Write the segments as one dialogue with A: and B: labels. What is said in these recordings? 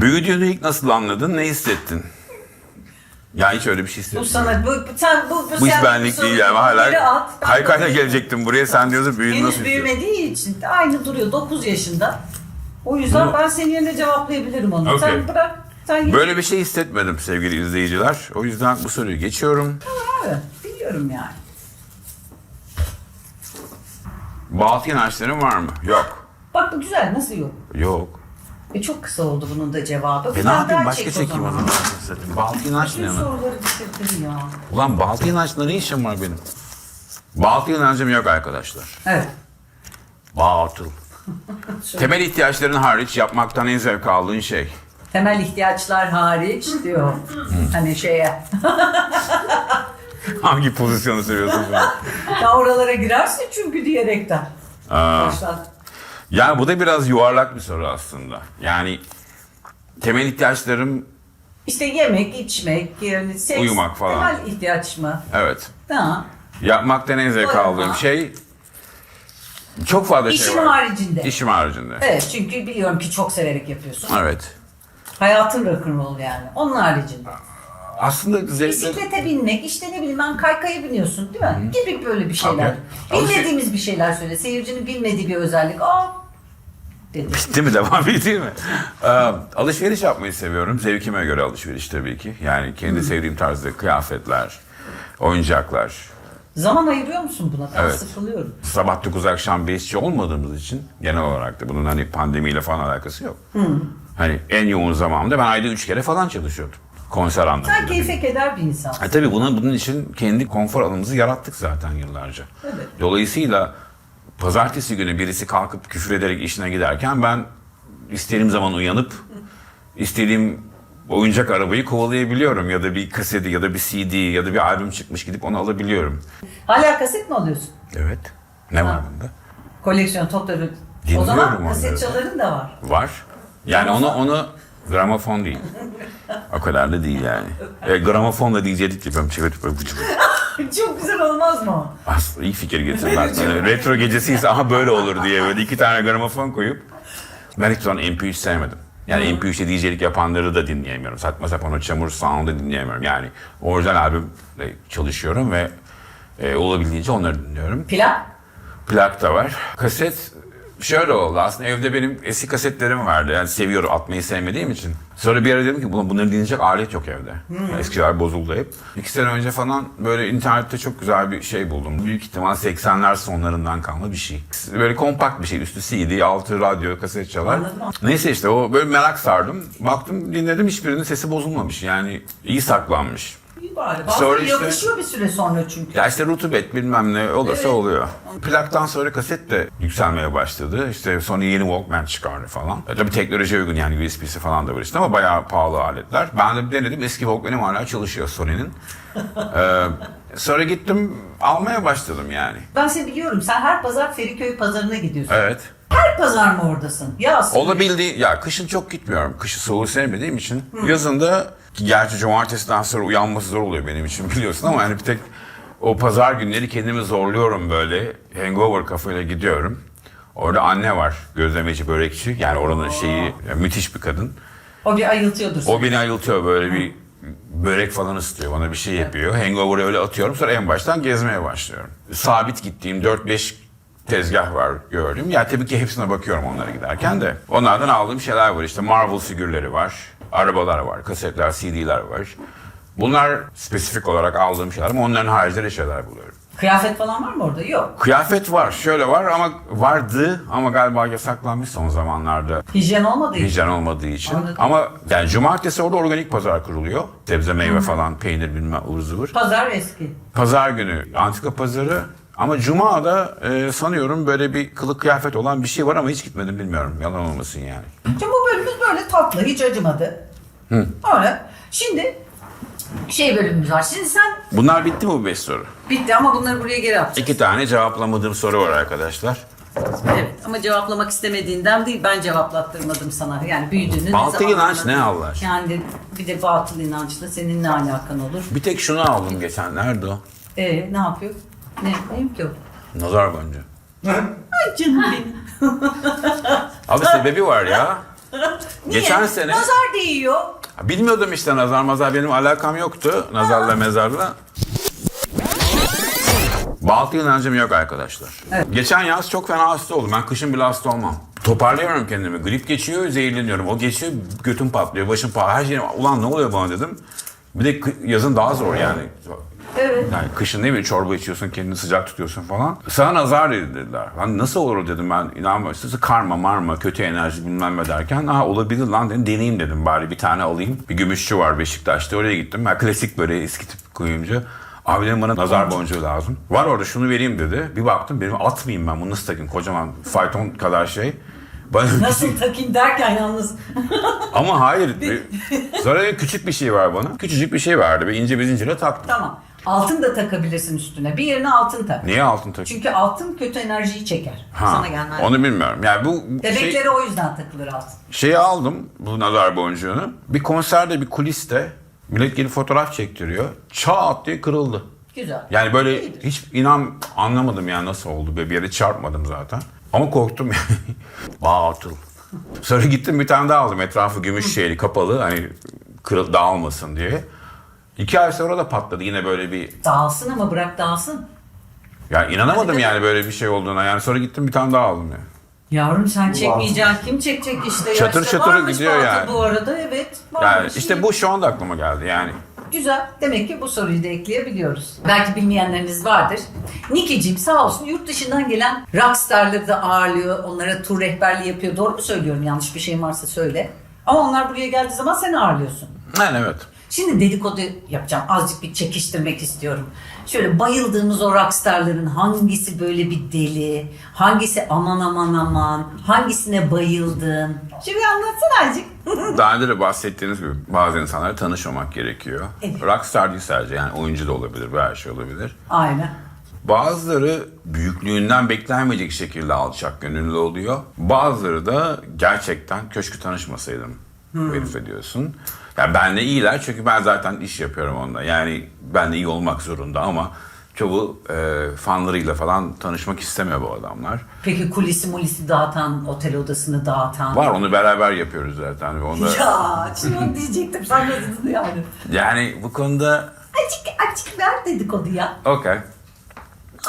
A: Büyüdüğünü ilk nasıl anladın? Ne hissettin? Ya hiç öyle bir şey
B: Bu
A: hissetmedim.
B: sana, bu, sen, bu, bu,
A: Bu hiç
B: sen
A: benlik değil yani.
B: geri
A: Hala
B: at. Ben
A: kaykayla gelecektim buraya. Sen diyorsun büyüdün nasıl
B: Henüz
A: hissettin?
B: büyümediği için de aynı duruyor 9 yaşında. O yüzden
A: Bunu-
B: ben senin yerine cevaplayabilirim onu.
A: Okey.
B: Sen bırak. Sen
A: Böyle bir şey hissetmedim sevgili izleyiciler. O yüzden bu soruyu geçiyorum.
B: Evet, biliyorum yani.
A: Batı inançların var mı? Yok.
B: Bak bu güzel nasıl yok?
A: Yok.
B: E çok kısa oldu bunun da cevabı.
A: E ne yapayım
B: daha
A: başka
B: çek
A: çekeyim o zaman. Ne
B: Bütün
A: mi?
B: soruları bitirdin ya.
A: Ulan batı inançla ne işim var benim? Batı inancım yok arkadaşlar.
B: Evet.
A: Batıl. Temel ihtiyaçların hariç yapmaktan en zevk aldığın şey.
B: Temel ihtiyaçlar hariç diyor. hani şeye.
A: Hangi pozisyonu seviyorsun sen?
B: Ya oralara girersin çünkü diyerekten.
A: Aa,
B: Baştan.
A: Yani bu da biraz yuvarlak bir soru aslında. Yani temel ihtiyaçlarım
B: İşte yemek, içmek, yani seks,
A: Uyumak falan.
B: temel ihtiyaç mı?
A: evet.
B: Ha.
A: Yapmaktan en zevk
B: Doyma.
A: aldığım şey çok fazla şey
B: İşin
A: var.
B: haricinde.
A: İşim haricinde.
B: Evet çünkü biliyorum ki çok severek yapıyorsun.
A: Evet.
B: Hayatın rock'n'roll yani. Onun haricinde.
A: Aslında zevkle...
B: Bisiklete binmek, işte ne bileyim ben kaykaya biniyorsun değil mi? Gibi böyle bir şeyler.
A: Okey.
B: Bilmediğimiz bir şeyler söyle. Seyircinin bilmediği bir özellik. Aa dedi.
A: Bitti mi? Devam edeyim mi? Ee, alışveriş yapmayı seviyorum. Zevkime göre alışveriş tabii ki. Yani kendi sevdiğim tarzda kıyafetler, oyuncaklar.
B: Zaman ayırıyor musun buna? Ben
A: Evet.
B: sıkılıyorum.
A: Sabah 9 akşam 5'ci olmadığımız için genel olarak da bunun hani pandemiyle falan alakası yok. Hani en yoğun zamanda ben ayda 3 kere falan çalışıyordum. Konser anlamında.
B: Sen keyfe keder bir insan.
A: E tabii bunun, bunun için kendi konfor alanımızı yarattık zaten yıllarca.
B: Evet.
A: Dolayısıyla pazartesi günü birisi kalkıp küfür ederek işine giderken ben istediğim zaman uyanıp istediğim oyuncak arabayı kovalayabiliyorum ya da bir kaseti ya da bir CD ya da bir albüm çıkmış gidip onu alabiliyorum.
B: Hala kaset mi alıyorsun?
A: Evet. Ne var bunda?
B: Koleksiyon topları. O
A: Dinliyorum
B: zaman
A: onları.
B: kaset çaların da var.
A: Var. Yani onu onu gramofon değil. O kadar da değil yani. E, gramofon da diyecektik ki ben çevirip böyle vıcı vıcı.
B: Çok güzel olmaz mı?
A: Aslında iyi fikir getirdin aslında. Retro gecesiyse aha böyle olur diye böyle iki tane gramofon koyup ben hiç zaman MP3 sevmedim. Yani MP3'te DJ'lik yapanları da dinleyemiyorum. Saçma sapan o çamur sound'ı dinleyemiyorum. Yani orijinal albümle çalışıyorum ve e, olabildiğince onları dinliyorum.
B: Plak.
A: Plak da var. Kaset şöyle oldu aslında evde benim eski kasetlerim vardı. Yani seviyorum atmayı sevmediğim için. Sonra bir ara dedim ki "Buna- bunları dinleyecek alet yok evde. Yani eskiler bozuldu hep. İki sene önce falan böyle internette çok güzel bir şey buldum. Büyük ihtimal 80'ler sonlarından kalma bir şey. Böyle kompakt bir şey. Üstü CD, altı radyo, kaset çalar. Neyse işte o böyle merak sardım. Baktım dinledim hiçbirinin sesi bozulmamış. Yani iyi saklanmış.
B: İyi bari. Bazen
A: Sonra işte-
B: bir süre sonra çünkü.
A: Ya işte rutubet bilmem ne olursa
B: Evet.
A: oluyor. Plaktan sonra kaset de yükselmeye başladı. İşte sonra yeni Walkman çıkardı falan. E tabii teknolojiye uygun yani USB'si falan da var işte ama bayağı pahalı aletler. Ben de bir denedim eski Walkman'im hala çalışıyor Sony'nin. ee, sonra gittim almaya başladım yani.
B: Ben seni biliyorum. Sen her pazar Feriköy pazarına gidiyorsun.
A: Evet.
B: Her pazar mı oradasın? Yaz.
A: Olabildiği, ya kışın çok gitmiyorum. Kışı soğuğu sevmediğim için. Yazın da, gerçi cumartesiden sonra uyanması zor oluyor benim için biliyorsun ama yani bir tek o pazar günleri kendimi zorluyorum böyle. Hangover kafayla gidiyorum. Orada anne var, gözlemeci, börekçi. Yani oranın şeyi, yani müthiş bir kadın.
B: O bir ayıltıyordur.
A: O beni ayıltıyor böyle bir börek falan ısıtıyor bana bir şey yapıyor. Hangover'ı öyle atıyorum sonra en baştan gezmeye başlıyorum. Sabit gittiğim 4-5 tezgah var gördüm. Ya tabii ki hepsine bakıyorum onlara giderken de. Onlardan aldığım şeyler var işte Marvel figürleri var, arabalar var, kasetler, CD'ler var. Bunlar spesifik olarak aldığım şeyler ama onların haricinde de şeyler buluyorum.
B: Kıyafet falan var mı orada? Yok.
A: Kıyafet var, şöyle var ama vardı ama galiba yasaklanmış son zamanlarda.
B: Hijyen olmadığı için.
A: Hijyen olmadığı için.
B: Anladım.
A: Ama yani cumartesi orada organik pazar kuruluyor. Sebze, meyve falan, peynir bilmem ıvır zıvır.
B: Pazar eski.
A: Pazar günü antika pazarı. Ama cumada e, sanıyorum böyle bir kılık kıyafet olan bir şey var ama hiç gitmedim bilmiyorum. Yalan olmasın yani.
B: Bu bölümümüz böyle tatlı, hiç acımadı. Öyle. Şimdi şey bölümümüz var. Şimdi sen
A: Bunlar bitti mi bu beş soru?
B: bitti ama bunları buraya geri atacağız.
A: İki tane cevaplamadığım soru var arkadaşlar.
B: Evet ama cevaplamak istemediğinden değil ben cevaplattırmadım sana. Yani büyüdüğünü
A: Batıl inanç
B: anladın?
A: ne Allah aşkına?
B: Yani bir de batıl inançla senin ne alakan olur?
A: Bir tek şunu aldım geçen. Nerede o?
B: Ee ne yapıyor? Ne neyim ki o?
A: Nazar boncuğu.
B: Ay canım benim.
A: Abi sebebi var ya.
B: Niye?
A: Geçen sene-
B: Nazar değiyor.
A: Bilmiyordum işte nazar mazar benim alakam yoktu nazarla mezarla. Baltı inancım yok arkadaşlar. Geçen yaz çok fena hasta oldum. Ben kışın bile hasta olmam. Toparlayamıyorum kendimi. Grip geçiyor, zehirleniyorum. O geçiyor, götüm patlıyor, başım patlıyor. Her şeyim, ulan ne oluyor bana dedim. Bir de kı- yazın daha zor yani.
B: Evet.
A: Yani kışın ne bileyim çorba içiyorsun, kendini sıcak tutuyorsun falan. Sana nazar dedi dediler. Lan nasıl olur dedim ben inanmıyorum. İşte karma marma, kötü enerji bilmem ne derken. Aa olabilir lan dedim deneyeyim dedim bari bir tane alayım. Bir gümüşçü var Beşiktaş'ta oraya gittim. Ben klasik böyle eski tip kuyumcu. Abi dedim bana nazar boncuğu lazım. Var orada şunu vereyim dedi. Bir baktım benim atmayayım ben bunu nasıl takayım kocaman fayton kadar şey. Bana
B: Nasıl takayım derken yalnız.
A: Ama hayır. Sonra küçük bir şey var bana. Küçücük bir şey verdi. Bir ince bir zincire taktım.
B: tamam. Altın da takabilirsin üstüne. Bir yerine altın tak.
A: Niye altın takayım?
B: Çünkü altın kötü enerjiyi çeker.
A: Ha,
B: Sana gelmez.
A: onu bilmiyorum. Yani bu şey,
B: Bebeklere o yüzden takılır altın.
A: şeyi aldım bu nazar boncuğunu. Bir konserde bir kuliste millet gelip fotoğraf çektiriyor. Çat diye kırıldı.
B: Güzel.
A: Yani böyle
B: İyidir.
A: hiç inan anlamadım yani nasıl oldu. Bir yere çarpmadım zaten. Ama korktum yani. Batıl. Sonra gittim bir tane daha aldım. Etrafı gümüş şeyli kapalı. Hani kırıl dağılmasın diye. İki ay sonra da patladı. Yine böyle bir
B: Dağılsın ama bırak dağılsın.
A: Ya inanamadım
B: Hadi
A: yani böyle bir şey olduğuna. Yani sonra gittim bir tane daha aldım ya.
B: Yavrum sen çekmeyeceksin. Kim çekecek işte?
A: Çatır
B: Yaşta
A: çatır
B: varmış
A: gidiyor yani.
B: Bu arada evet.
A: Yani
B: varmış.
A: işte bu şu anda aklıma geldi yani.
B: Güzel. Demek ki bu soruyu da ekleyebiliyoruz. Belki bilmeyenleriniz vardır. Nikiciğim sağ olsun yurt dışından gelen rockstarları da ağırlıyor. Onlara tur rehberliği yapıyor. Doğru mu söylüyorum? Yanlış bir şeyim varsa söyle. Ama onlar buraya geldiği zaman sen ağırlıyorsun.
A: Yani evet.
B: Şimdi dedikodu yapacağım. Azıcık bir çekiştirmek istiyorum. Şöyle bayıldığımız o rockstarların hangisi böyle bir deli, hangisi aman aman aman, hangisine bayıldın? Şimdi anlatsana azıcık.
A: Daha önce de bahsettiğiniz gibi bazı insanlarla tanışmamak gerekiyor.
B: Evet.
A: Rockstar değil sadece yani oyuncu da olabilir, her şey olabilir.
B: Aynen.
A: Bazıları büyüklüğünden beklenmeyecek şekilde alçak gönüllü oluyor. Bazıları da gerçekten köşkü tanışmasaydım herif ediyorsun. Ya benle iyiler çünkü ben zaten iş yapıyorum onunla. Yani benle iyi olmak zorunda ama çoğu e, fanlarıyla falan tanışmak istemiyor bu adamlar.
B: Peki kulisi mulisi dağıtan, otel odasını dağıtan.
A: Var onu beraber yapıyoruz zaten. Ve onda,
B: Ya şimdi onu diyecektim sen dedin yani.
A: yani bu konuda
B: Açık açık ver dedikodu ya.
A: okey.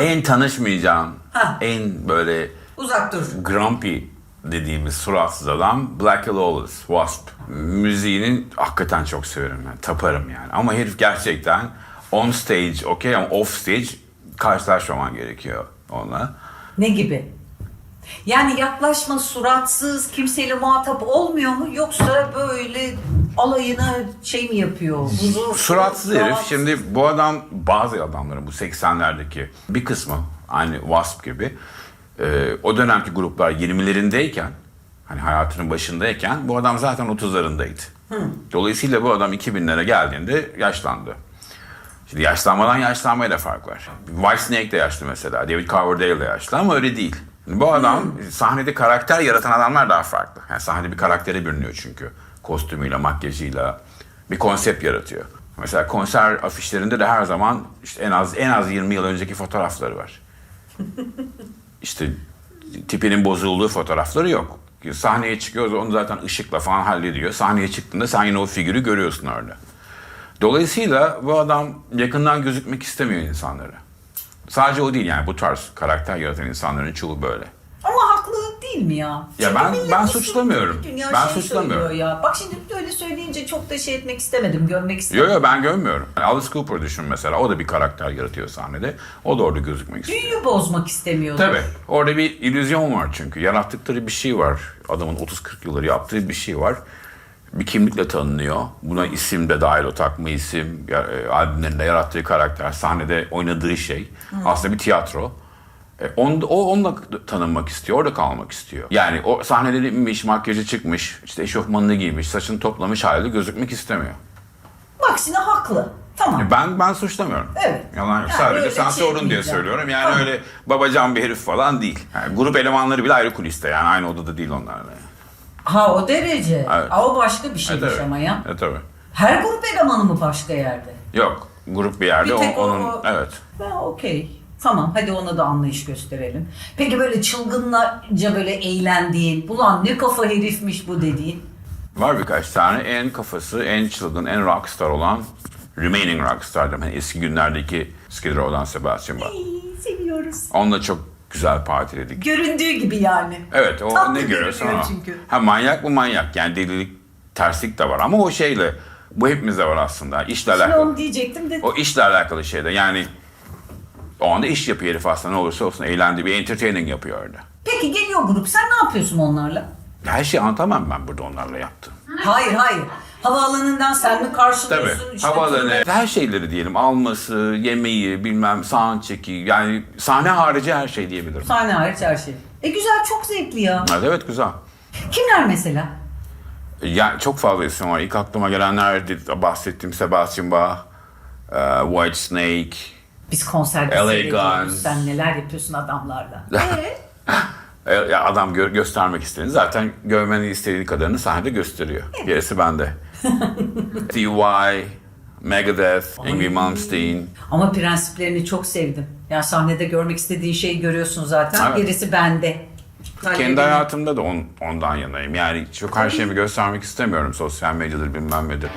A: En tanışmayacağım,
B: Ha.
A: en böyle
B: Uzak dur.
A: grumpy dediğimiz suratsız adam Black Lawless, Wasp. Müziğini hakikaten çok severim ben. Taparım yani. Ama herif gerçekten on stage okey ama off stage karşılaşmaman gerekiyor onunla.
B: Ne gibi? Yani yaklaşma suratsız, kimseyle muhatap olmuyor mu? Yoksa böyle alayına şey mi yapıyor? Huzur,
A: Suratsız herif. Şimdi bu adam bazı adamların bu 80'lerdeki bir kısmı aynı Wasp gibi e, o dönemki gruplar 20'lerindeyken hani hayatının başındayken bu adam zaten 30'larındaydı. Dolayısıyla bu adam 2000'lere geldiğinde yaşlandı. Şimdi yaşlanmadan yaşlanmaya da fark var. Whitesnake de yaşlı mesela. David Coverdale de yaşlı ama öyle değil. Bu adam sahnede karakter yaratan adamlar daha farklı. Yani sahnede bir karaktere bürünüyor çünkü. Kostümüyle, makyajıyla bir konsept yaratıyor. Mesela konser afişlerinde de her zaman işte en az en az 20 yıl önceki fotoğrafları var. İşte tipinin bozulduğu fotoğrafları yok. Sahneye çıkıyor onu zaten ışıkla falan hallediyor. Sahneye çıktığında sen yine o figürü görüyorsun orada. Dolayısıyla bu adam yakından gözükmek istemiyor insanlara. Sadece o değil yani bu tarz karakter yaratan insanların çoğu böyle.
B: Değil mi ya?
A: Ya ben-
B: millet
A: ben suçlamıyorum.
B: dünya
A: Ben
B: şey
A: suçlamıyorum.
B: söylüyor Ya. Bak şimdi öyle söyleyince çok da şey etmek istemedim, görmek istemedim.
A: Yo yo ben görmüyorum. Alice Cooper düşün mesela. O da bir karakter yaratıyor sahnede. O da orada gözükmek istiyor.
B: Büyüyü bozmak istemiyordu.
A: Tabii. Orada bir illüzyon var çünkü. Yarattıkları bir şey var. Adamın 30-40 yılları yaptığı bir şey var. Bir kimlikle tanınıyor. Buna isim de dahil o takma isim, ya- e, albümlerinde yarattığı karakter, sahnede oynadığı şey. Aslında bir tiyatro. E, on, o onunla tanınmak istiyor, orada kalmak istiyor. Yani o sahnede inmiş, makyajı çıkmış, işte eşofmanını giymiş, saçını toplamış halde gözükmek istemiyor.
B: Şimdi haklı. Tamam.
A: Ben ben suçlamıyorum.
B: Evet.
A: Yalan yok.
B: Yani
A: Sadece sen
B: şey
A: sorun diye söylüyorum. Yani
B: Tamam.
A: öyle babacan bir herif falan değil. Yani grup elemanları bile ayrı kuliste yani aynı odada değil onlarla.
B: Ha o derece.
A: Evet.
B: Ha, o başka bir şeymiş
A: tabii.
B: ama ya.
A: E tabii.
B: Her grup elemanı mı başka yerde?
A: Yok. Grup bir yerde
B: Bir tek
A: o-
B: o-
A: onun
B: o-
A: evet.
B: Ben okey. Tamam hadi ona da anlayış gösterelim. Peki böyle çılgınlarca böyle eğlendiğin, ulan ne kafa herifmiş bu dediğin.
A: Var birkaç tane en kafası, en çılgın, en rockstar olan Remaining Rockstar'dım. Hani eski günlerdeki Skid Row olan Sebastian Bach.
B: İyi, seviyoruz.
A: Onunla çok güzel partiledik.
B: Göründüğü gibi yani.
A: Evet o
B: Tatlı
A: ne görüyorsun
B: görünüyor
A: o.
B: çünkü.
A: Ha manyak mı manyak yani delilik terslik de var ama o şeyle bu hepimizde var aslında işle
B: Şimdi
A: alakalı.
B: onu diyecektim de
A: O işle alakalı şeyde yani o anda iş yapıyor herif aslında ne olursa olsun eğlendi bir entertaining yapıyor orada.
B: Peki geliyor grup sen ne yapıyorsun onlarla?
A: Her şeyi anlatamam ben burada onlarla yaptım.
B: Hayır hayır. Havaalanından sen mi
A: Tabii.
B: karşılıyorsun? İşte
A: Havaalanı, her şeyleri diyelim. Alması, yemeği, bilmem sound çeki. Yani sahne harici her şey diyebilirim.
B: Sahne hariç her şey. E güzel çok zevkli ya.
A: Evet, evet güzel.
B: Kimler mesela?
A: Yani çok fazla isim var. İlk aklıma gelenler bahsettiğim Sebastian Bach, e, White Snake,
B: Biz konserde
A: LA. Guns.
B: Sen neler yapıyorsun adamlarla.
A: E, ya adam gö- göstermek istediğini zaten görmeni istediği kadarını sahnede gösteriyor. Gerisi bende. T.Y., Megadeth, Ingrid Malmsteen.
B: Ama prensiplerini çok sevdim. Yani sahnede görmek istediğin şeyi görüyorsun zaten.
A: Evet.
B: Gerisi bende.
A: Kendi hayatımda da on- ondan yanayım. Yani çok her şeyimi göstermek istemiyorum sosyal medyadır bilmem nedir.